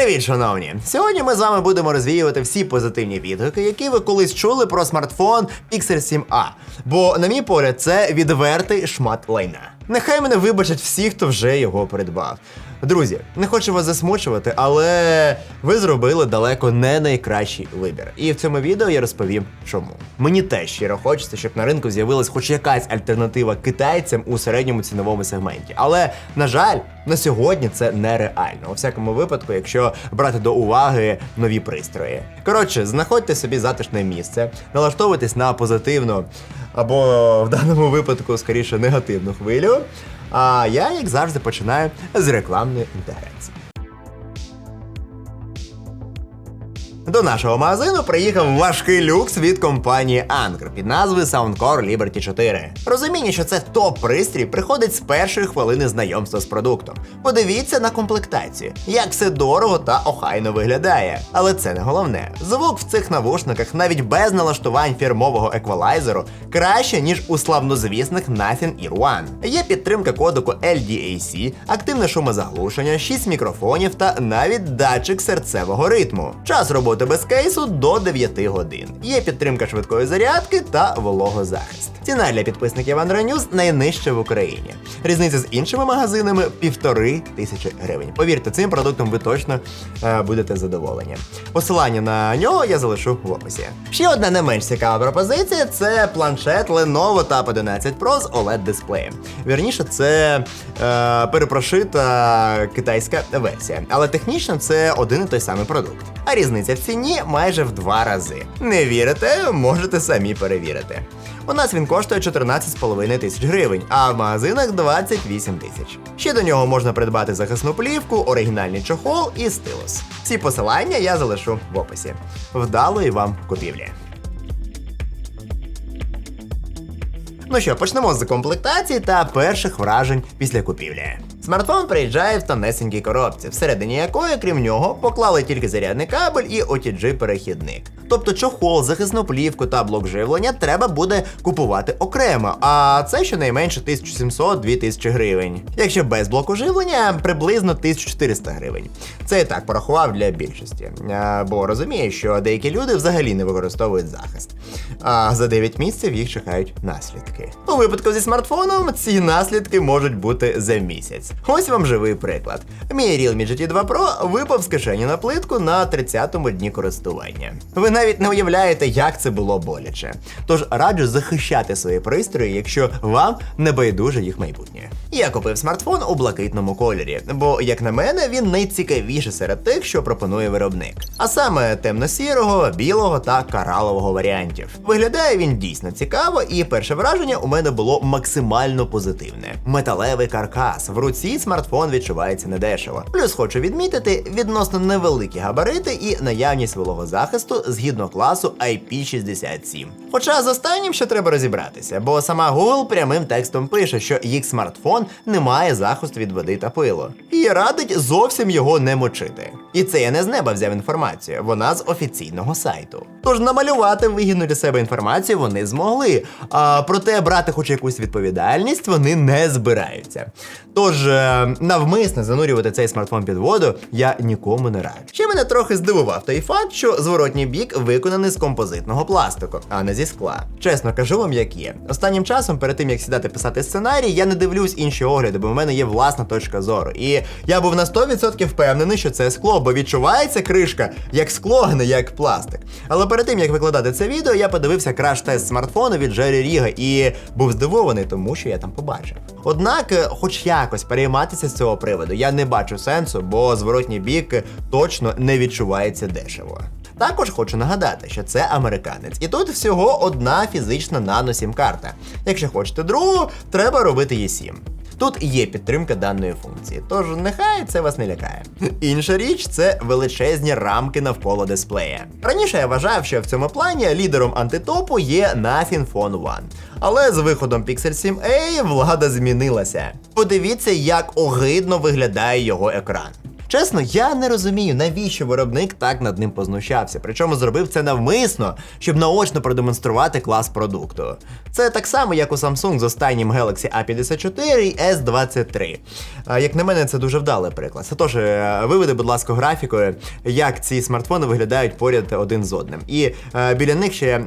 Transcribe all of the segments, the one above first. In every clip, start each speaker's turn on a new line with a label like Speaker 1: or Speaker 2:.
Speaker 1: Привіт, шановні! Сьогодні ми з вами будемо розвіювати всі позитивні відгуки, які ви колись чули про смартфон Pixel 7a. Бо, на мій погляд, це відвертий шмат лайна. Нехай мене вибачать всі, хто вже його придбав. Друзі, не хочу вас засмучувати, але ви зробили далеко не найкращий вибір. І в цьому відео я розповім, чому. Мені теж щиро хочеться, щоб на ринку з'явилась хоч якась альтернатива китайцям у середньому ціновому сегменті. Але, на жаль, на сьогодні це нереально. У всякому випадку, якщо брати до уваги нові пристрої. Коротше, знаходьте собі затишне місце, налаштовуйтесь на позитивну або в даному випадку скоріше негативну хвилю. А я, як завжди, починаю з рекламної інтеграції. До нашого магазину приїхав важкий люкс від компанії Anker під назвою Soundcore Liberty 4. Розуміння, що це топ-пристрій, приходить з першої хвилини знайомства з продуктом. Подивіться на комплектацію, як все дорого та охайно виглядає. Але це не головне. Звук в цих навушниках навіть без налаштувань фірмового еквалайзеру краще, ніж у славнозвісних Nothing Ear One. Є підтримка кодеку LDAC, активне шумозаглушення, 6 мікрофонів та навіть датчик серцевого ритму. Час роботи без кейсу до 9 годин. Є підтримка швидкої зарядки та вологозахист. Ціна для підписників News найнижча в Україні. Різниця з іншими магазинами півтори тисячі гривень. Повірте, цим продуктом ви точно е, будете задоволені. Посилання на нього я залишу в описі. Ще одна не менш цікава пропозиція це планшет Lenovo Tab 11 Pro з OLED дисплеєм. Вірніше, це е, перепрошита китайська версія, але технічно це один і той самий продукт. А різниця в ціні майже в два рази. Не вірите, можете самі перевірити. У нас він коштує 14,5 тисяч гривень, а в магазинах 28 тисяч. Ще до нього можна придбати захисну плівку, оригінальний чохол і стилус. Всі посилання я залишу в описі. Вдалої вам купівлі! Ну що, почнемо з комплектації та перших вражень після купівлі. Смартфон приїжджає в тонесенькій коробці, всередині якої, крім нього, поклали тільки зарядний кабель і OTG перехідник. Тобто чохол, захисну плівку та блок живлення треба буде купувати окремо, а це щонайменше 1700-2000 гривень. Якщо без блоку живлення, приблизно 1400 гривень. Це я так порахував для більшості, бо розумію, що деякі люди взагалі не використовують захист. А за 9 місяців їх чекають наслідки. У випадку зі смартфоном ці наслідки можуть бути за місяць. Ось вам живий приклад. Мій Realme GT 2 Pro випав з кишені на плитку на 30-му дні користування. Ви навіть не уявляєте, як це було боляче. Тож раджу захищати свої пристрої, якщо вам не байдуже їх майбутнє. Я купив смартфон у блакитному кольорі, бо, як на мене, він найцікавіший серед тих, що пропонує виробник. А саме темно-сірого, білого та каралового варіантів. Виглядає він дійсно цікаво, і перше враження у мене було максимально позитивне. Металевий каркас в руці смартфон відчувається недешево. Плюс хочу відмітити відносно невеликі габарити і наявність вологозахисту згідно класу IP67. Хоча з останнім ще треба розібратися, бо сама Google прямим текстом пише, що їх смартфон не має захисту від води та пилу, і радить зовсім його не мочити. І це я не з неба взяв інформацію, вона з офіційного сайту. Тож намалювати вигідну для себе інформацію вони змогли, а проте брати хоч якусь відповідальність вони не збираються. Тож е, навмисно занурювати цей смартфон під воду я нікому не раджу. Ще мене трохи здивував той факт, що зворотній бік виконаний з композитного пластику, а не зі скла. Чесно кажу вам, як є. Останнім часом, перед тим як сідати писати сценарій, я не дивлюсь інші огляди, бо в мене є власна точка зору. І я був на 100% впевнений, що це скло, бо відчувається кришка як скло, а не як пластик. Але перед тим як викладати це відео, я подивився краш-тест смартфону від Джері Ріга і був здивований, тому що я там побачив. Однак, е, хоч якось перейматися з цього приводу, я не бачу сенсу, бо зворотній бік точно не відчувається дешево. Також хочу нагадати, що це американець, і тут всього одна фізична нано-сім-карта. Якщо хочете другу, треба робити її 7. Тут є підтримка даної функції, тож нехай це вас не лякає. Інша річ це величезні рамки навколо дисплея. Раніше я вважав, що в цьому плані лідером антитопу є Nothing Phone One. Але з виходом Pixel 7a влада змінилася. Подивіться, як огидно виглядає його екран. Чесно, я не розумію, навіщо виробник так над ним познущався. Причому зробив це навмисно, щоб наочно продемонструвати клас продукту. Це так само, як у Samsung з останнім Galaxy A54 і S23. Як на мене, це дуже вдалий приклад. Тож, е, виведи, будь ласка, графікою, як ці смартфони виглядають поряд один з одним. І е, біля них ще е,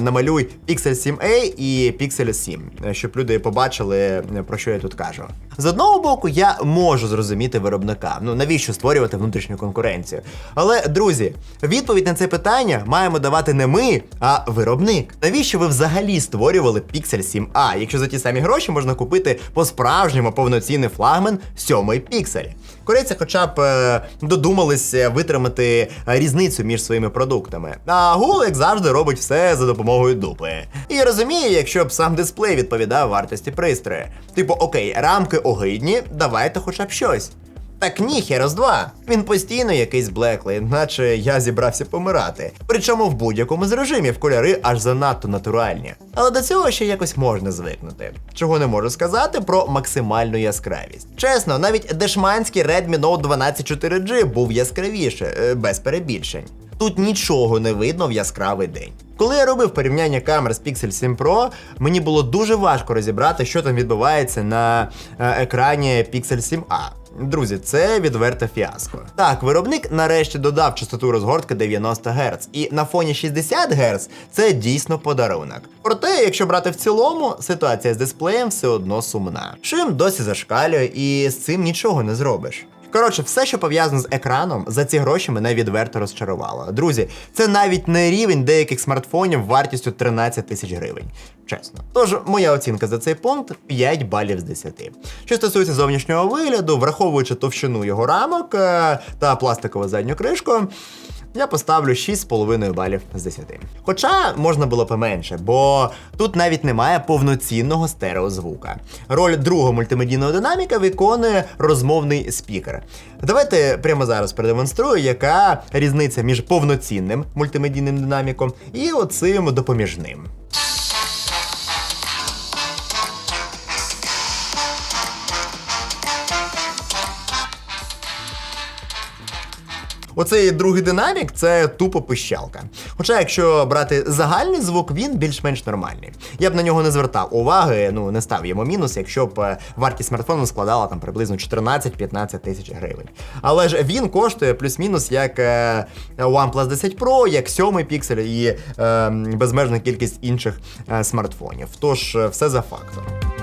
Speaker 1: намалюй Pixel 7a і Pixel 7, е, щоб люди побачили, про що я тут кажу. З одного боку, я можу зрозуміти виробника. Ну навіщо створювати внутрішню конкуренцію? Але, друзі, відповідь на це питання маємо давати не ми, а виробник. Навіщо ви взагалі створювали Pixel 7a, якщо за ті самі гроші можна купити по-справжньому повноцінний флагман 7 Pixel? Корейці хоча б е, додумались е, витримати е, різницю між своїми продуктами. А Google, як завжди, робить все за допомогою дупи. І розуміє, якщо б сам дисплей відповідав вартості пристрою. Типу, окей, рамки огидні, давайте хоча б щось. Так ні, Херос 2. Він постійно якийсь блеклий, наче я зібрався помирати. Причому в будь-якому з режимів кольори аж занадто натуральні. Але до цього ще якось можна звикнути. Чого не можу сказати про максимальну яскравість. Чесно, навіть дешманський Redmi Note 12 4G був яскравіше, е, без перебільшень. Тут нічого не видно в яскравий день. Коли я робив порівняння камер з Pixel 7 Pro, мені було дуже важко розібрати, що там відбувається на е, екрані Pixel 7a. Друзі, це відверта фіаско. Так, виробник нарешті додав частоту розгортки 90 Гц, і на фоні 60 Гц це дійсно подарунок. Проте, якщо брати в цілому, ситуація з дисплеєм все одно сумна. Шим досі зашкалює, і з цим нічого не зробиш. Коротше, все, що пов'язано з екраном, за ці гроші мене відверто розчарувало. Друзі, це навіть не рівень деяких смартфонів вартістю 13 тисяч гривень. Чесно. Тож, моя оцінка за цей пункт 5 балів з 10. Що стосується зовнішнього вигляду, враховуючи товщину його рамок е, та пластикову задню кришку. Я поставлю 6,5 балів з 10. Хоча можна було поменше, бо тут навіть немає повноцінного стереозвука. Роль другого мультимедійного динаміка виконує розмовний спікер. Давайте прямо зараз продемонструю, яка різниця між повноцінним мультимедійним динаміком і оцим допоміжним. Оцей другий динамік це тупо пищалка. Хоча, якщо брати загальний звук, він більш-менш нормальний. Я б на нього не звертав уваги, ну не став йому мінус, якщо б е, вартість смартфону складала там приблизно 14-15 тисяч гривень. Але ж він коштує плюс-мінус як е, OnePlus 10 Pro, як 7 Pixel і е, безмежна кількість інших е, смартфонів. Тож все за фактом.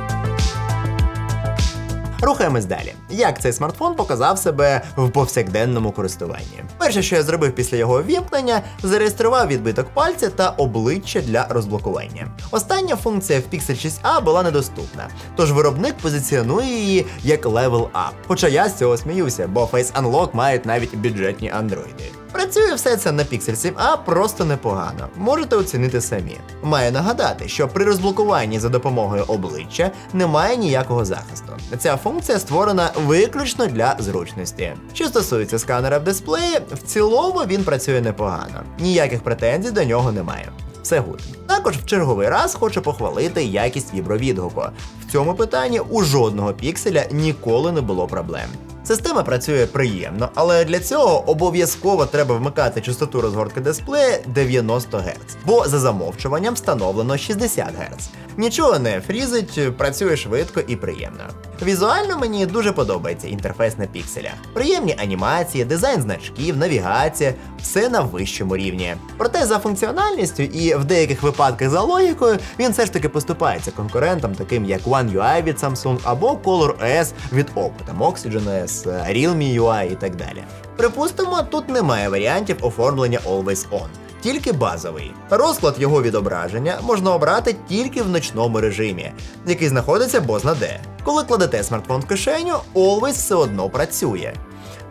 Speaker 1: Рухаємось далі. Як цей смартфон показав себе в повсякденному користуванні? Перше, що я зробив після його ввімкнення, зареєстрував відбиток пальця та обличчя для розблокування. Остання функція в Pixel 6a була недоступна, тож виробник позиціонує її як Level Up. Хоча я з цього сміюся, бо Face Unlock мають навіть бюджетні андроїди. Працює все це на Pixel 7a просто непогано. Можете оцінити самі. Маю нагадати, що при розблокуванні за допомогою обличчя немає ніякого захисту. Ця функція створена виключно для зручності. Що стосується сканера в дисплеї, в цілому він працює непогано. Ніяких претензій до нього немає. Все гуд. Також в черговий раз хочу похвалити якість вібровідгуку. В цьому питанні у жодного пікселя ніколи не було проблем. Система працює приємно, але для цього обов'язково треба вмикати частоту розгортки дисплея 90 Гц, бо за замовчуванням встановлено 60 Гц. Нічого не фрізить, працює швидко і приємно. Візуально мені дуже подобається інтерфейс на пікселях. Приємні анімації, дизайн значків, навігація все на вищому рівні. Проте за функціональністю і в деяких випадках за логікою він все ж таки поступається конкурентам, таким як One UI від Samsung або Color S від Oppo, там Oxygen OS, Realme UI і так далі. Припустимо, тут немає варіантів оформлення Always On тільки базовий. Розклад його відображення можна обрати тільки в ночному режимі, який знаходиться бозна де. Коли кладете смартфон в кишеню, Always все одно працює.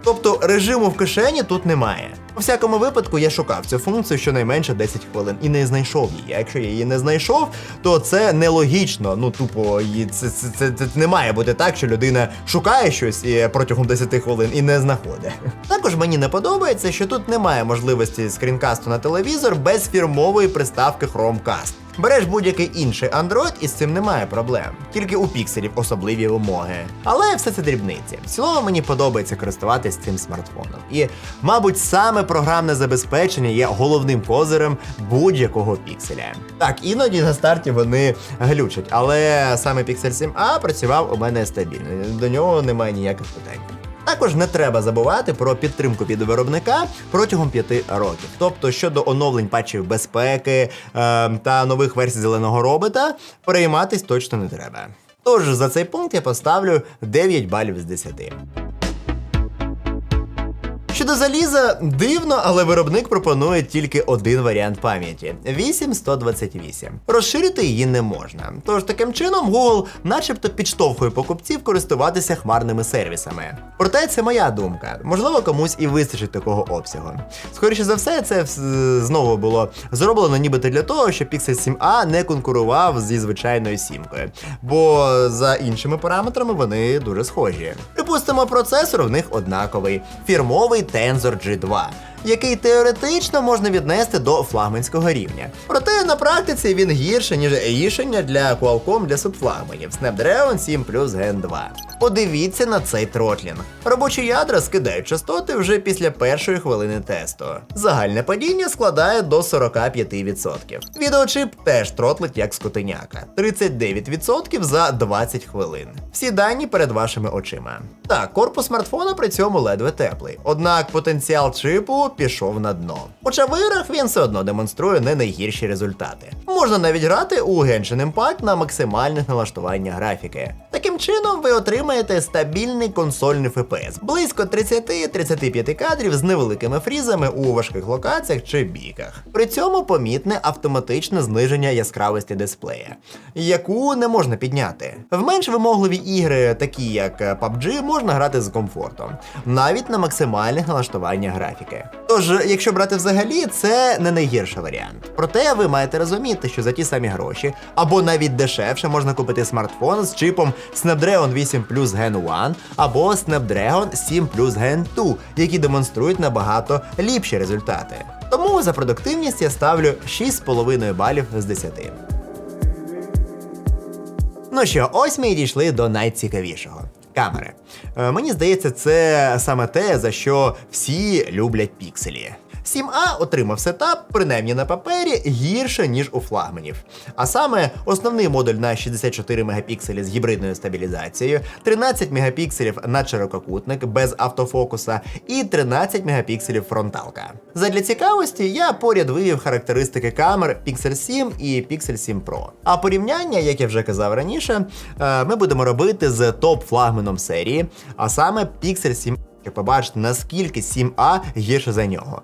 Speaker 1: Тобто режиму в кишені тут немає. У всякому випадку я шукав цю функцію щонайменше 10 хвилин і не знайшов її. Якщо я її не знайшов, то це нелогічно. Ну тупо це, це, це, це не має бути так, що людина шукає щось і протягом 10 хвилин і не знаходить. Також мені не подобається, що тут немає можливості скрінкасту на телевізор без фірмової приставки Chromecast. Береш будь-який інший Android і з цим немає проблем. Тільки у пікселів особливі вимоги. Але все це дрібниці. В цілому мені подобається користуватись цим смартфоном. І, мабуть, саме програмне забезпечення є головним козирем будь-якого пікселя. Так, іноді на старті вони глючать, але саме Pixel 7a працював у мене стабільно. До нього немає ніяких питань. Також не треба забувати про підтримку від виробника протягом 5 років. Тобто щодо оновлень патчів безпеки е, та нових версій зеленого робота, перейматись точно не треба. Тож за цей пункт я поставлю 9 балів з 10. Щодо заліза, дивно, але виробник пропонує тільки один варіант пам'яті 8128. Розширити її не можна. Тож таким чином Google начебто підштовхує покупців користуватися хмарними сервісами. Проте це моя думка. Можливо, комусь і вистачить такого обсягу. Скоріше за все, це знову було зроблено нібито для того, щоб Pixel 7a не конкурував зі звичайною сімкою. Бо за іншими параметрами вони дуже схожі. Припустимо, процесор в них однаковий фірмовий Tensor G2. Який теоретично можна віднести до флагманського рівня. Проте на практиці він гірше, ніж рішення для Qualcomm для субфлагманів Snapdragon 7 Plus Gen 2. Подивіться на цей тротлінг. Робочі ядра скидають частоти вже після першої хвилини тесту. Загальне падіння складає до 45%. Відеочип теж тротлить як скотиняка 39% за 20 хвилин. Всі дані перед вашими очима. Так, корпус смартфона при цьому ледве теплий, однак потенціал чипу пішов на дно. Хоча в іграх він все одно демонструє не найгірші результати. Можна навіть грати у Genshin Impact на максимальних налаштуваннях графіки. Таким чином, ви отримаєте стабільний консольний FPS, близько 30-35 кадрів з невеликими фрізами у важких локаціях чи біках. При цьому помітне автоматичне зниження яскравості дисплея, яку не можна підняти. В менш вимогливі ігри, такі як PUBG, можна грати з комфортом, навіть на максимальних налаштуваннях графіки. Тож, якщо брати взагалі, це не найгірший варіант. Проте ви маєте розуміти, що за ті самі гроші, або навіть дешевше можна купити смартфон з чипом Snapdragon 8 Plus Gen 1 або Snapdragon 7 Plus Gen 2, які демонструють набагато ліпші результати. Тому за продуктивність я ставлю 6,5 балів з 10. Ну що, ось ми і дійшли до найцікавішого. Камери. Е, мені здається, це саме те, за що всі люблять пікселі. 7А отримав сетап, принаймні на папері, гірше, ніж у флагманів. А саме основний модуль на 64 мегапікселі з гібридною стабілізацією, 13 мегапікселів на ширококутник без автофокуса і 13 мегапікселів фронталка. Задля цікавості я поряд вивів характеристики камер Pixel 7 і Pixel 7 Pro. А порівняння, як я вже казав раніше, е, ми будемо робити з топ-флагманом серії, а саме Pixel 7 щоб побачити, наскільки 7А гірше за нього.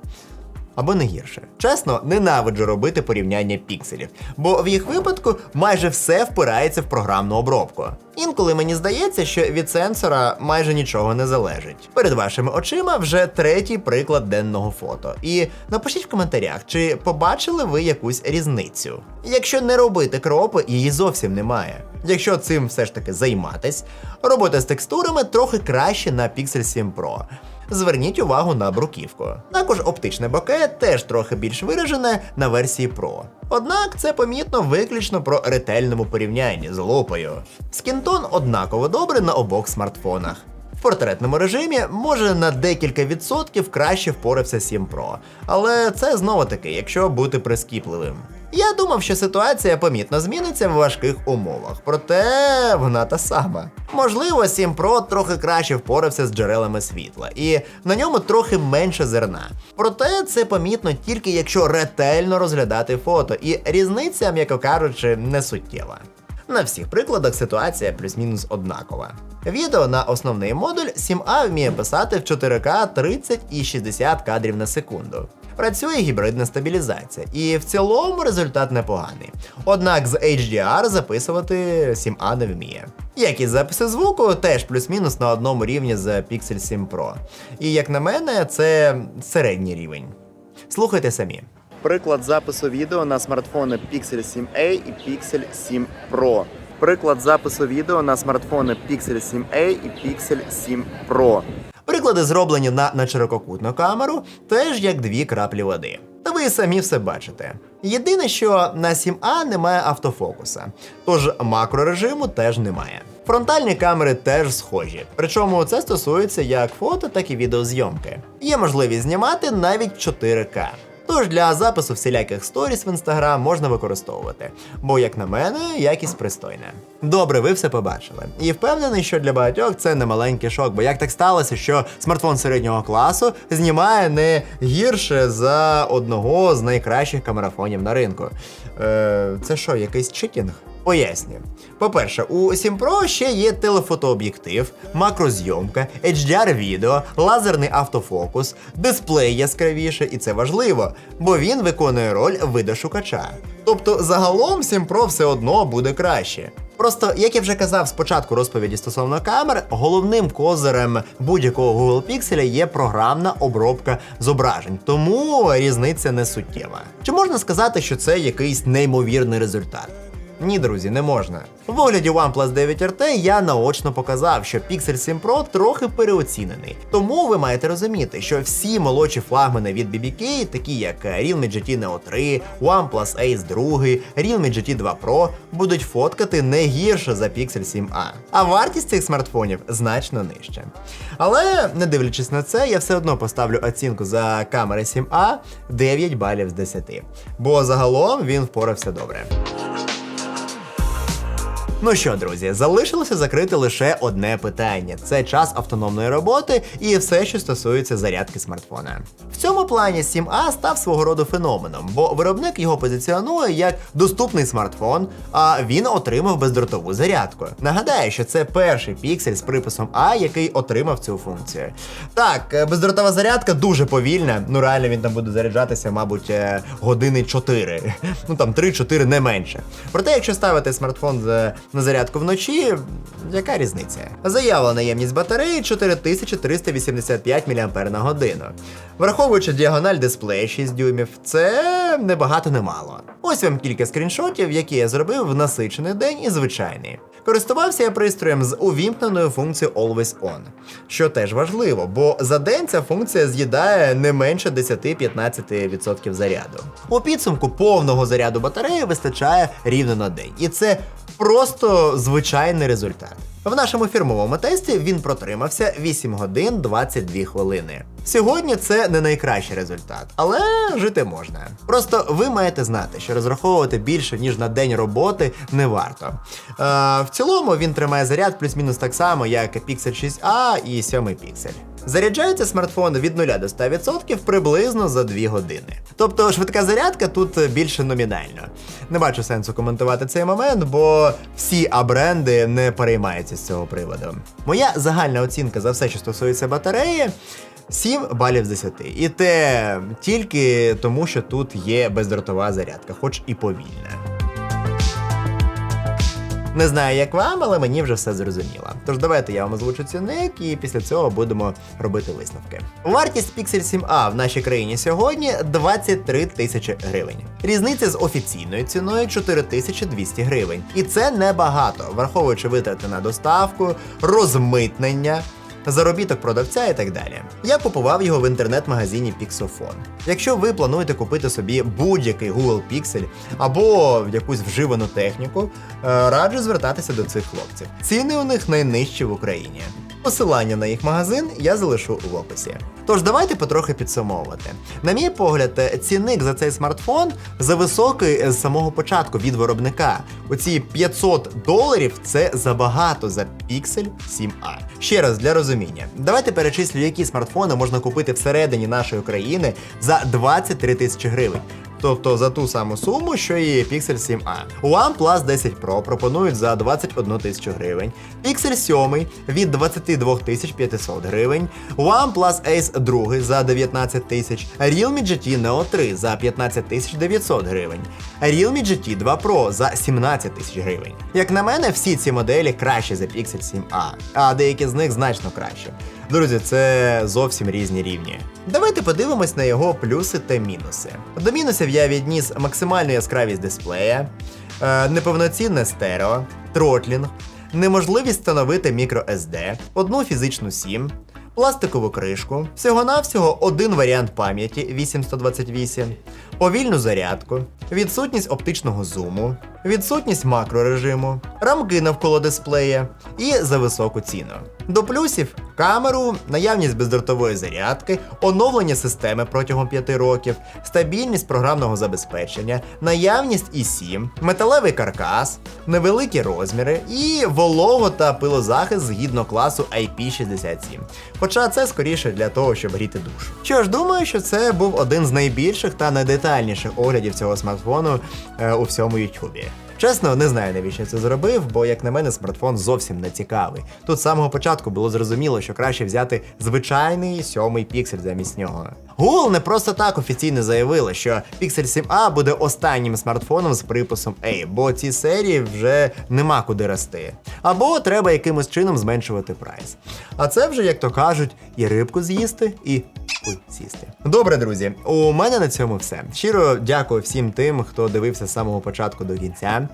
Speaker 1: Або не гірше. Чесно, ненавиджу робити порівняння пікселів, бо в їх випадку майже все впирається в програмну обробку. Інколи мені здається, що від сенсора майже нічого не залежить. Перед вашими очима вже третій приклад денного фото. І напишіть в коментарях, чи побачили ви якусь різницю. Якщо не робити кропи, її зовсім немає. Якщо цим все ж таки займатись, робота з текстурами трохи краще на Pixel 7 Pro. Зверніть увагу на бруківку. Також оптичне боке теж трохи більш виражене на версії Pro. Однак це помітно виключно про ретельному порівнянні з лупою. Скінтон однаково добре на обох смартфонах. В портретному режимі може на декілька відсотків краще впорався 7 Pro, але це знову таки, якщо бути прискіпливим. Я думав, що ситуація помітно зміниться в важких умовах, проте вона та сама. Можливо, 7 Pro трохи краще впорався з джерелами світла, і на ньому трохи менше зерна. Проте це помітно тільки якщо ретельно розглядати фото, і різниця, м'яко кажучи, не суттєва. На всіх прикладах ситуація плюс-мінус однакова. Відео на основний модуль 7А вміє писати в 4К 30 і 60 кадрів на секунду. Працює гібридна стабілізація, і в цілому результат непоганий. Однак з HDR записувати 7A не вміє. Якість запису звуку теж плюс-мінус на одному рівні з Pixel 7 Pro. І як на мене, це середній рівень. Слухайте самі. Приклад запису відео на смартфони Pixel 7a і Pixel 7 Pro. Приклад запису відео на смартфони Pixel 7a і Pixel 7 Pro. Приклади зроблені на, на ширококутну камеру, теж як дві краплі води. Та ви самі все бачите. Єдине, що на 7А немає автофокуса, тож макрорежиму теж немає. Фронтальні камери теж схожі, причому це стосується як фото, так і відеозйомки. Є можливість знімати навіть 4К. Тож для запису всіляких сторіс в інстаграм можна використовувати, бо, як на мене, якість пристойна. Добре, ви все побачили. І впевнений, що для багатьох це не маленький шок, бо як так сталося, що смартфон середнього класу знімає не гірше за одного з найкращих камерафонів на ринку. Е, це що, якийсь читінг? Пояснюю. По-перше, у 7 Pro ще є телефотооб'єктив, макрозйомка, HDR-відео, лазерний автофокус, дисплей яскравіше, і це важливо, бо він виконує роль видошукача. Тобто загалом 7 Pro все одно буде краще. Просто, як я вже казав спочатку розповіді стосовно камер, головним козирем будь-якого Google Pixel є програмна обробка зображень, тому різниця не суттєва. Чи можна сказати, що це якийсь неймовірний результат? Ні, друзі, не можна. В огляді OnePlus 9 RT я наочно показав, що Pixel 7 Pro трохи переоцінений. Тому ви маєте розуміти, що всі молодші флагмани від BBK, такі як Realme GT Neo 3, OnePlus Ace 2, Realme GT 2 Pro, будуть фоткати не гірше за Pixel 7a. А вартість цих смартфонів значно нижча. Але, не дивлячись на це, я все одно поставлю оцінку за камери 7a 9 балів з 10. Бо загалом він впорався добре. Ну що, друзі, залишилося закрити лише одне питання: це час автономної роботи і все, що стосується зарядки смартфона. В цьому плані 7A став свого роду феноменом, бо виробник його позиціонує як доступний смартфон, а він отримав бездротову зарядку. Нагадаю, що це перший піксель з приписом А, який отримав цю функцію. Так, е, бездротова зарядка дуже повільна. Ну реально він там буде заряджатися, мабуть, е, години 4. Ну там 3-4 не менше. Проте, якщо ставити смартфон з- на зарядку вночі, яка різниця? Заявлена ємність батареї 4385 мАч. Враховуючи діагональ дисплея 6 дюймів, це не багато не мало. Ось вам кілька скріншотів, які я зробив в насичений день і звичайний. Користувався я пристроєм з увімкненою функцією Always On, що теж важливо, бо за день ця функція з'їдає не менше 10-15% заряду. У підсумку повного заряду батареї вистачає рівно на день, і це просто звичайний результат. В нашому фірмовому тесті він протримався 8 годин 22 хвилини. Сьогодні це не найкращий результат, але жити можна. Просто ви маєте знати, що розраховувати більше ніж на день роботи не варто. Е, в цілому він тримає заряд плюс-мінус так само, як Pixel 6a і 7 Pixel. Заряджається смартфон від 0 до 100% приблизно за 2 години. Тобто швидка зарядка тут більше номінально. Не бачу сенсу коментувати цей момент, бо всі А-бренди не переймаються з цього приводу. Моя загальна оцінка за все, що стосується батареї. 7 балів з 10. І те тільки тому, що тут є бездротова зарядка, хоч і повільна. Не знаю, як вам, але мені вже все зрозуміло. Тож давайте я вам озвучу цінник і після цього будемо робити висновки. Вартість Pixel 7a в нашій країні сьогодні 23 тисячі гривень. Різниця з офіційною ціною 4200 гривень. І це небагато, враховуючи витрати на доставку, розмитнення. Заробіток продавця і так далі. Я купував його в інтернет-магазині Pixofon. Якщо ви плануєте купити собі будь-який Google Pixel або якусь вживану техніку, е, раджу звертатися до цих хлопців. Ціни у них найнижчі в Україні. Посилання на їх магазин я залишу в описі. Тож давайте потрохи підсумовувати. На мій погляд, цінник за цей смартфон зависокий з самого початку від виробника. Оці 500 доларів це забагато за Pixel 7a. Ще раз для розуміння, давайте перечислю, які смартфони можна купити всередині нашої країни за 23 тисячі гривень. Тобто за ту саму суму, що і Pixel 7a. OnePlus 10 Pro пропонують за 21 тисячу гривень, Pixel 7 від 22 тисяч 500 гривень, OnePlus Ace 2 за 19 тисяч, Realme GT Neo 3 за 15 тисяч 900 гривень, Realme GT 2 Pro за 17 тисяч гривень. Як на мене, всі ці моделі кращі за Pixel 7a, а деякі з них значно краще. Друзі, це зовсім різні рівні. Давайте подивимось на його плюси та мінуси. До мінусів я відніс максимальну яскравість дисплея, е, неповноцінне стерео, тротлінг, неможливість встановити microSD, одну фізичну SIM, пластикову кришку, всього-навсього один варіант пам'яті 8128, повільну зарядку, відсутність оптичного зуму, відсутність макрорежиму, рамки навколо дисплея і за високу ціну. До плюсів камеру, наявність бездротової зарядки, оновлення системи протягом 5 років, стабільність програмного забезпечення, наявність i7, металевий каркас, невеликі розміри і волого та пилозахист згідно класу IP67. Хоча це скоріше для того, щоб гріти душу. Що ж, думаю, що це був один з найбільших та найдетальніших оглядів цього смартфону е, у всьому Ютубі. Чесно, не знаю, навіщо це зробив, бо, як на мене, смартфон зовсім не цікавий. Тут з самого початку було зрозуміло, що краще взяти звичайний сьомий піксель замість нього. Google не просто так офіційно заявила, що Pixel 7a буде останнім смартфоном з приписом A, бо ці серії вже нема куди рости. Або треба якимось чином зменшувати прайс. А це вже, як то кажуть, і рибку з'їсти, і сісти. Добре, друзі, у мене на цьому все. Щиро дякую всім тим, хто дивився з самого початку до кінця.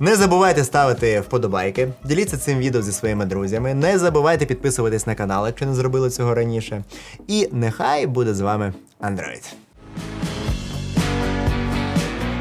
Speaker 1: Не забувайте ставити вподобайки, діліться цим відео зі своїми друзями. Не забувайте підписуватись на канал, якщо не зробили цього раніше. І нехай буде з вами Android.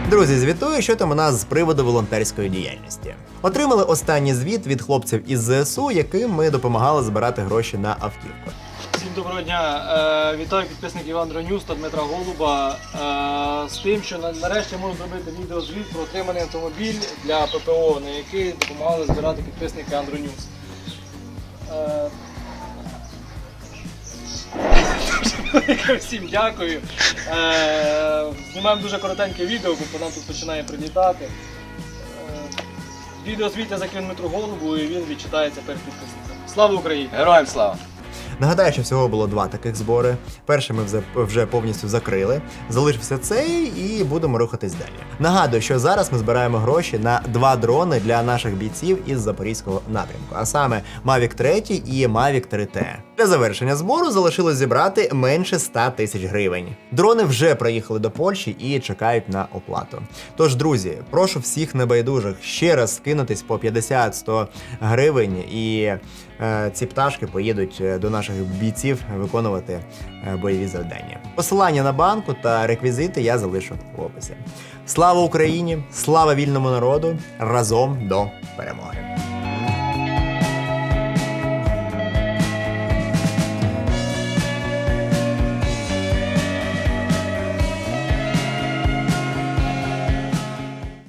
Speaker 1: Друзі, звітую, що там у нас з приводу волонтерської діяльності. Отримали останній звіт від хлопців із ЗСУ, яким ми допомагали збирати гроші на автівку.
Speaker 2: Всім доброго дня. Е, вітаю підписників Андронюс та Дмитра Голуба е, з тим, що нарешті можу зробити відеозвіт про отриманий автомобіль для ППО, на який допомагали збирати підписники Андронюс. Е, Всім дякую. Знімаємо дуже коротеньке відео, бо нам тут починає прилітати. Е, відеозвіт я закину Дмитру Голубу і він відчитається перед підписниками. Слава Україні!
Speaker 3: Героям слава!
Speaker 1: Нагадаю, що всього було два таких збори. Перший ми вже, повністю закрили. Залишився цей і будемо рухатись далі. Нагадую, що зараз ми збираємо гроші на два дрони для наших бійців із запорізького напрямку, а саме Mavic 3 і Mavic 3T. Для завершення збору залишилось зібрати менше 100 тисяч гривень. Дрони вже приїхали до Польщі і чекають на оплату. Тож, друзі, прошу всіх небайдужих ще раз скинутись по 50-100 гривень і ці пташки поїдуть е, до наших бійців виконувати е, бойові завдання. Посилання на банку та реквізити я залишу в описі. Слава Україні! Слава вільному народу! Разом до перемоги!